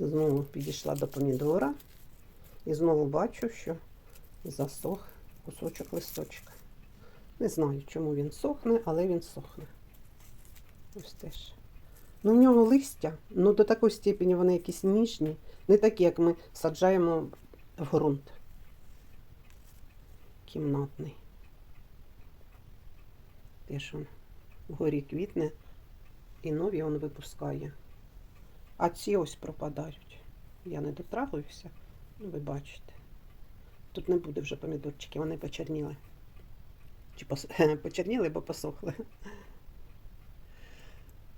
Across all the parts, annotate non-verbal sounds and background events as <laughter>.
Знову підійшла до помідора і знову бачу, що засох кусочок листочка. Не знаю, чому він сохне, але він сохне. Ось теж. Ну, в нього листя, ну до такої степені вони якісь ніжні, не такі, як ми саджаємо в ґрунт. Кімнатний. Теж він вгорі квітне і нові він випускає. А ці ось пропадають. Я не дотрагуюся, ну ви бачите. Тут не буде вже помідорчики, вони почерніли. Чи пос... <laughs> почерніли, бо посохли.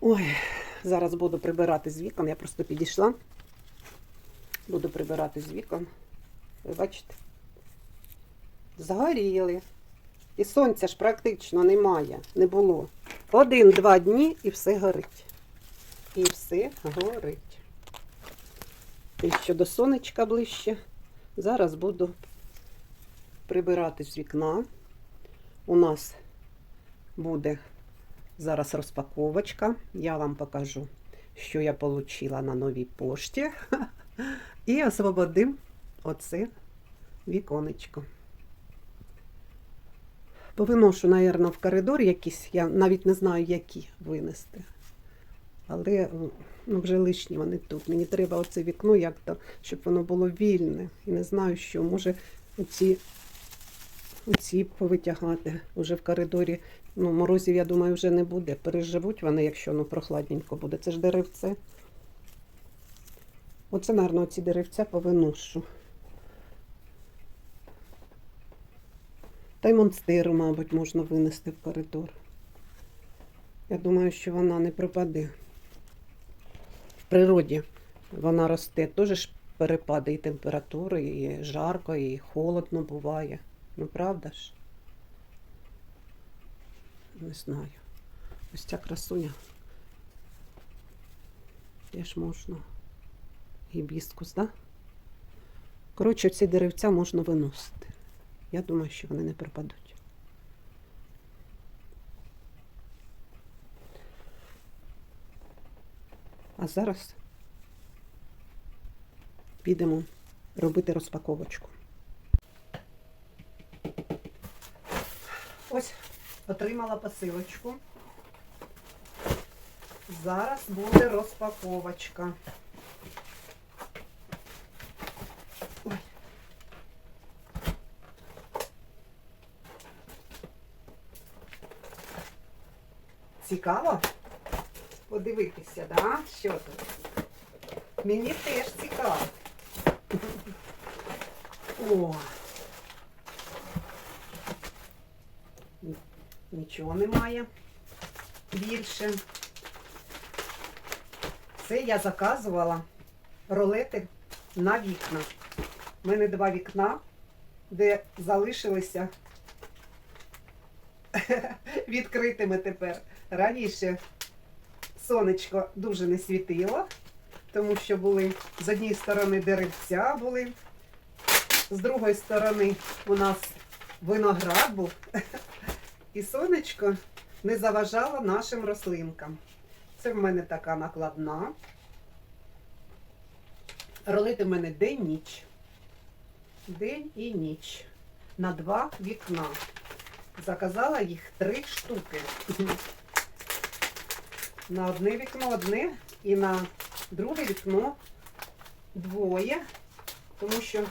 Ой, зараз буду прибирати з вікон. Я просто підійшла. Буду прибирати з вікон. Ви бачите? Загоріли. І сонця ж практично немає, не було. Один-два дні і все горить. І все горить. І що до сонечка ближче. Зараз буду прибирати з вікна. У нас буде зараз розпаковочка. Я вам покажу, що я отримала на новій пошті. <laughs> І освободим оце віконечко. Повиношу, напевно, в коридор якісь, я навіть не знаю, які винести. Але ну, вже лишні вони тут. Мені треба оце вікно, як-то, щоб воно було вільне. І не знаю, що. Може, оці, оці повитягати. Уже в коридорі. Ну, морозів, я думаю, вже не буде. Переживуть вони, якщо ну, прохладненько буде. Це ж деревце. Оце, мабуть, ці деревця повиношу. Та й монстиру, мабуть, можна винести в коридор. Я думаю, що вона не пропаде. Природі вона росте, теж ж перепади і температури, і жарко, і холодно буває. Ну, правда ж? Не знаю. Ось ця красуня. Теж можна. Гібіскус, так? Да? Коротше, ці деревця можна виносити. Я думаю, що вони не пропадуть. А зараз підемо робити розпаковочку. Ось отримала посилочку. Зараз буде розпаковочка. Ой. Цікаво подивитися, да? що тут? Мені теж цікаво. О. Нічого немає більше. Це я заказувала ролети на вікна. У мене два вікна, де залишилися <laughs> відкритими тепер. Раніше сонечко дуже не світило, тому що були з однієї сторони деревця були, з другої сторони у нас виноград був, і сонечко не заважало нашим рослинкам. Це в мене така накладна. Ролити в мене день-ніч. День і ніч. На два вікна. Заказала їх три штуки. На одне вікно одне і на друге вікно двоє, тому що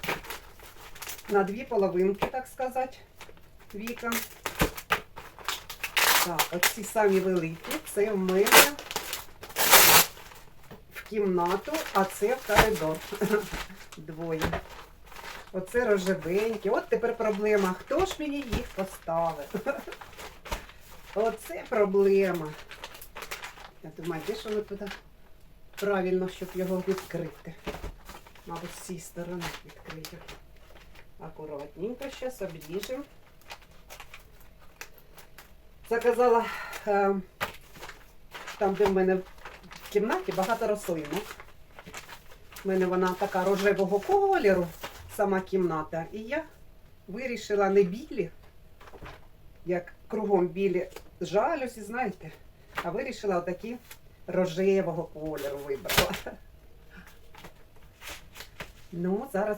на дві половинки, так сказати, вікон. Так, оці самі великі, це в мене в кімнату, а це в коридор. <laughs> Двоє. Оце рожевенькі. От тепер проблема. Хто ж мені їх поставив? <laughs> Оце проблема. Я думаю, де ж воно туди правильно, щоб його відкрити. Мабуть, з цієї сторони відкрию. Акуратненько зараз обріжемо. Заказала е, там, де в мене в кімнаті багато рослинок. У мене вона така рожевого кольору, сама кімната. І я вирішила не білі, як кругом білі жалюзі, знаєте, а вирішила отакі рожевого кольору вибрала. Ну, зараз.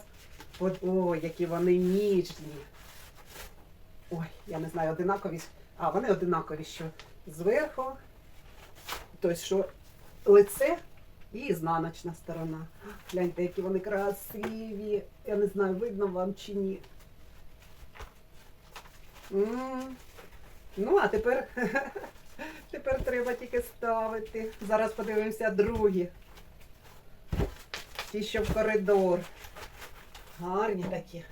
О, які вони ніжні. Ой, я не знаю, одинакові. А, вони одинакові, що зверху, тобто, що лице і ізнаночна сторона. Гляньте, які вони красиві. Я не знаю, видно вам чи ні. М. Ну, а тепер, <laughs> тепер треба тільки ставити. Зараз подивимося другі. Ті, що в коридор. Гарні такі,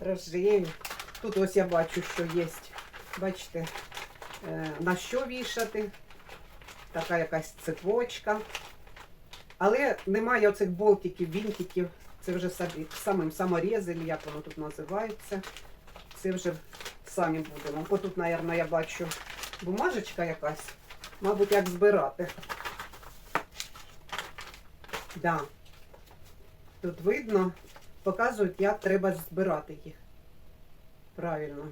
рожеві. Тут ось я бачу, що є. Бачите, е, на що вішати. Така якась цепочка. Але немає оцих болтиків, вінтиків. Це вже самим саморізом, як воно тут називається. Це вже самі будемо. Отут, мабуть, я бачу бумажечка якась. Мабуть, як збирати. Да. Тут видно, показують, як треба збирати їх. Правильно.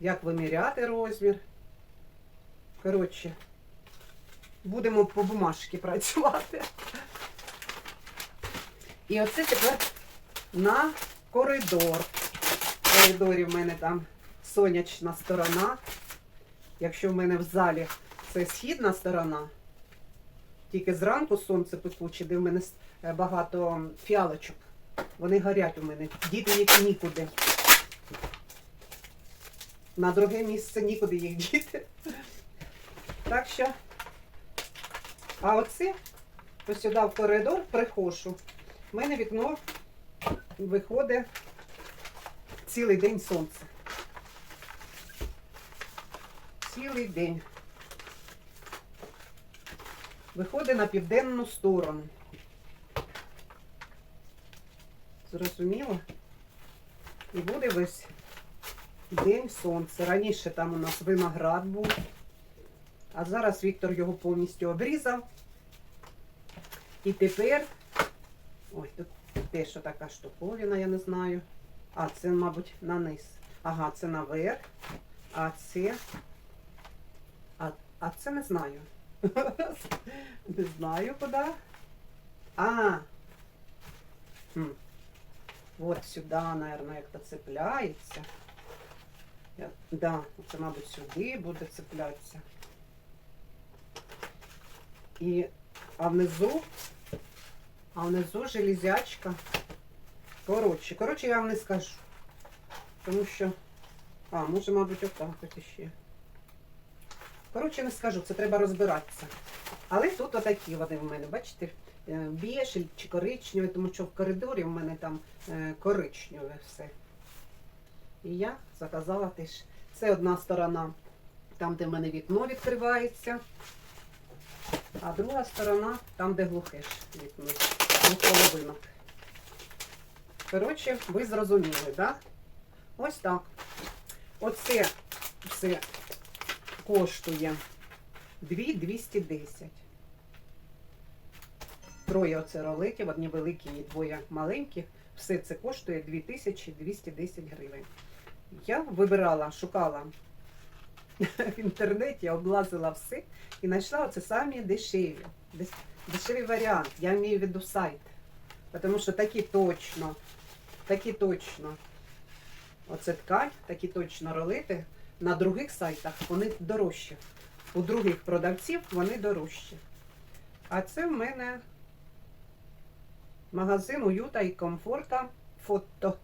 Як виміряти розмір. Коротше, будемо по бумажці працювати. І оце тепер на коридор. В коридорі в мене там сонячна сторона. Якщо в мене в залі це східна сторона, тільки зранку сонце пекуче, де в мене е, багато фіалочок. Вони горять у мене. Діти їх нікуди. На друге місце нікуди їх діти. Так що, а оце ось сюди в коридор приходжу. У мене вікно виходить цілий день сонце. Цілий день. Виходить на південну сторону. Зрозуміло? І буде весь день сонце. Раніше там у нас виноград був, а зараз Віктор його повністю обрізав. І тепер. Ой, тут теж така штуковина, я не знаю. А, це, мабуть, на низ. Ага, це наверх. А це. А, це не знаю. <laughs> Не знаю куди. А. Хм. От сюди, мабуть, як то цепляється. Я, да, це, мабуть, сюди буде цеплятися. І, а внизу, а внизу железячка. Коротше, коротше, я вам не скажу. Тому що. А, може, мабуть, отак от іще. Коротше, не скажу, це треба розбиратися. Але тут отакі вони в мене, бачите, е, біж чи коричневі, тому що в коридорі в мене там е, коричневе все. І я заказала теж. Це одна сторона, там, де в мене вікно відкривається. А друга сторона, там, де глухе ж вікно. Половинок. Коротше, ви зрозуміли, так? Да? Ось так. Оце все коштує 2210. Троє оце роликів, одні великі і двоє маленьких. Все це коштує 2210 гривень. Я вибирала, шукала <laughs> в інтернеті, облазила все і знайшла оце самі дешеві. Дешевий варіант. Я маю в виду сайт. Тому що такі точно, такі точно. Оце ткань, такі точно ролити. На других сайтах вони дорожчі. У других продавців вони дорожчі. А це в мене магазин уюта і комфорта фото.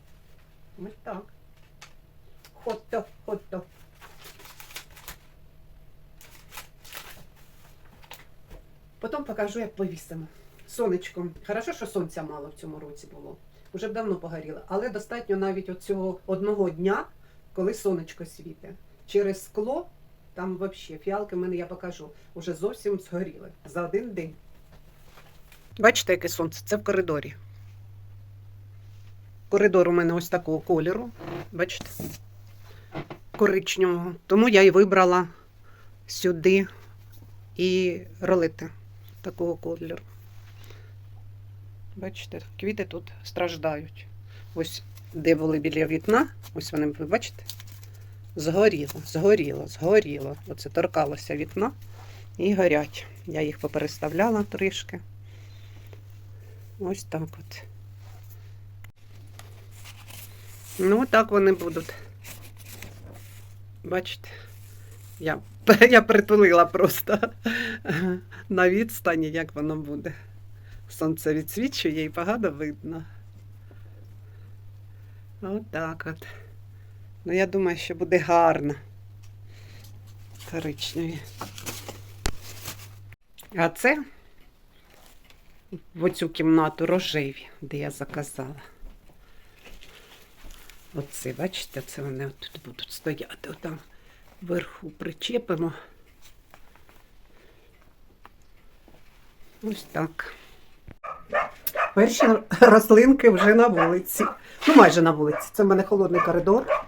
Ось так. Фото, фото. Потім покажу, як повісимо. Сонечко. Хорошо, що сонця мало в цьому році було. Уже б давно погоріло. Але достатньо навіть оцього одного дня, коли сонечко світить. Через скло, там взагалі фіалки в мене я покажу, вже зовсім згоріли за один день. Бачите, яке сонце? Це в коридорі. Коридор у мене ось такого кольору. Бачите? Коричневого. Тому я і вибрала сюди і ролити такого кольору. Бачите, квіти тут страждають. Ось де були біля вікна, ось вони, ви бачите, згоріло, згоріло, згоріло. Оце торкалося вікна і горять. Я їх попереставляла трішки. Ось так от. Ну, так вони будуть. Бачите, я, <laughs> я притулила просто на відстані, як воно буде. Сонце відсвічує і погано видно. Отак от. Ну, я думаю, що буде гарно. Коричневі. А це в оцю кімнату рожеві, де я заказала. Оце, бачите, це вони тут будуть стояти. Отам вверху причепимо. Ось так. Перші рослинки вже на вулиці. Ну, майже на вулиці. Це в мене холодний коридор.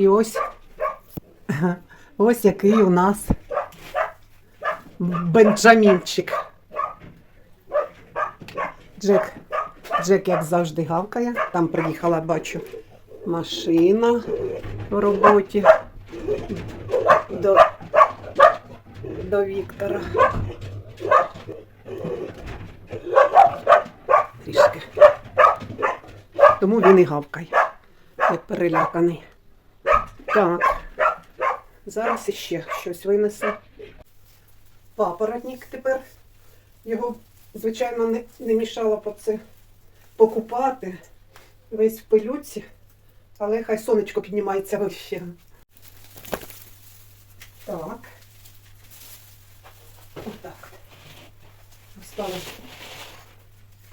І ось ось який у нас бенджамінчик. Джек. Джек, як завжди, гавкає. Там приїхала, бачу, машина в роботі до, до Віктора. Трішки. Тому він і гавкає, як переляканий. Так. Зараз іще щось винесе. Папоротник тепер. Його, звичайно, не, не мішало по це покупати. Весь в пилюці, але хай сонечко піднімається вище. Так. Отак. Осталось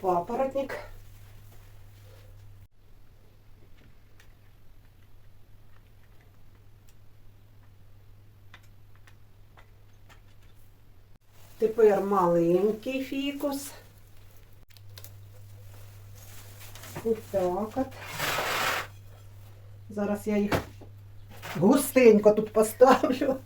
папоротник. Тепер маленький фікус. Ось так от. Зараз я їх густенько тут поставлю.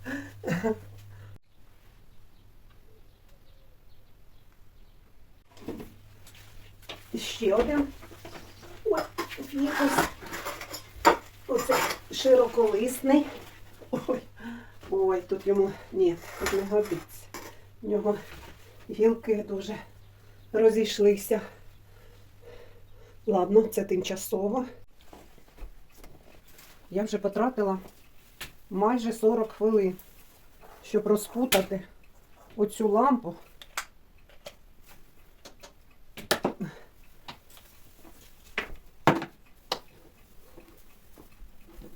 Ще один. Ой, фікус. Оце широколисний. Ой, ой, тут йому ні, тут не годиться. У нього гілки дуже розійшлися. Ладно, це тимчасово. Я вже потратила майже 40 хвилин, щоб розпутати оцю лампу.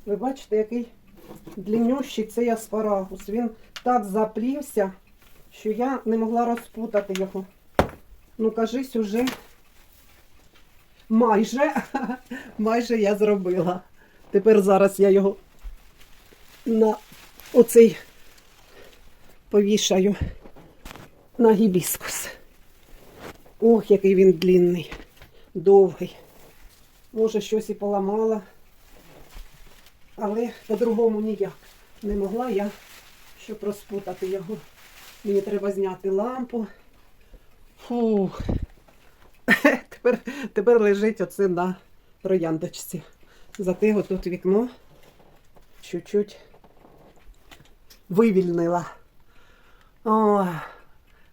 Ви бачите, який длиннющий цей аспарагус. Він так заплівся, що я не могла розпутати його. Ну, кажись, уже майже, <laughs> майже я зробила. Тепер зараз я його на оцей повішаю на гібіскус. Ох, який він длинний, довгий. Може, щось і поламала, але по-другому ніяк. Не могла я, щоб розпутати його. Мені треба зняти лампу. Фух. <laughs> Тепер, тепер лежить оце на трояндочці. Зате отут вікно чуть-чуть вивільнила. О,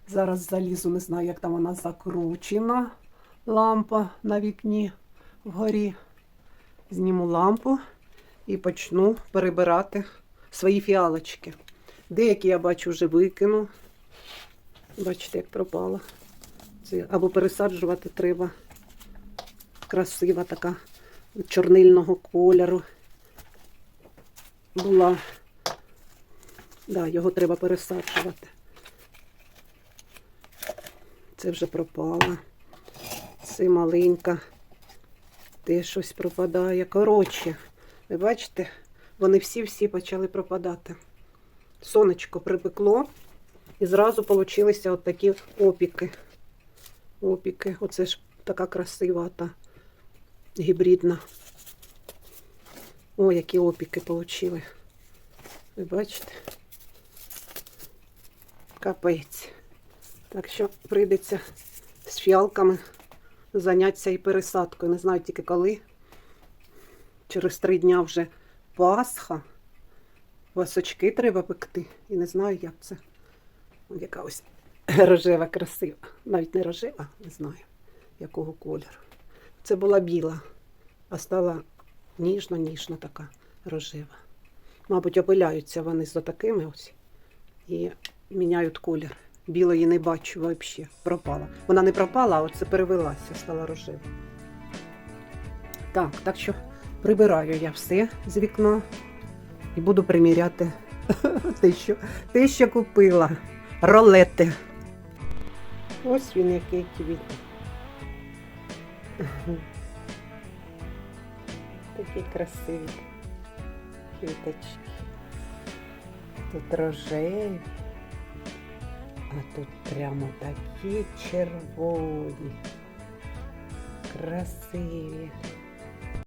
зараз залізу, не знаю, як там вона закручена. Лампа на вікні вгорі. Зніму лампу і почну перебирати свої фіалочки. Деякі я бачу вже викину. Бачите, як пропала. Це або пересаджувати треба. Красива така чорнильного кольору. Була. Да, його треба пересаджувати. Це вже пропало. Це маленька. Те щось пропадає. Коротше, ви бачите, вони всі-всі почали пропадати. Сонечко припекло і зразу получилися от такі опіки. Опіки. Оце ж така красива та гібридна. О, які опіки получили. Ви бачите? Капець. Так що прийдеться з фіалками зайнятися і пересадкою. Не знаю тільки коли. Через три дня вже Пасха. Васочки треба пекти. І не знаю, як це. От яка ось <laughs> рожева красива. Навіть не рожева, не знаю, якого кольору. Це була біла, а стала ніжно-ніжно така рожева. Мабуть, опиляються вони з отакими ось і міняють колір. Білої не бачу взагалі. Пропала. Вона не пропала, а оце перевелася, стала рожева. Так, так що прибираю я все з вікна і буду приміряти <laughs> те, що, те, що купила. Ролети. Ось він який квіт. Такі красиві квіточки. Тут рожеві, а тут прямо такі червоні, красиві.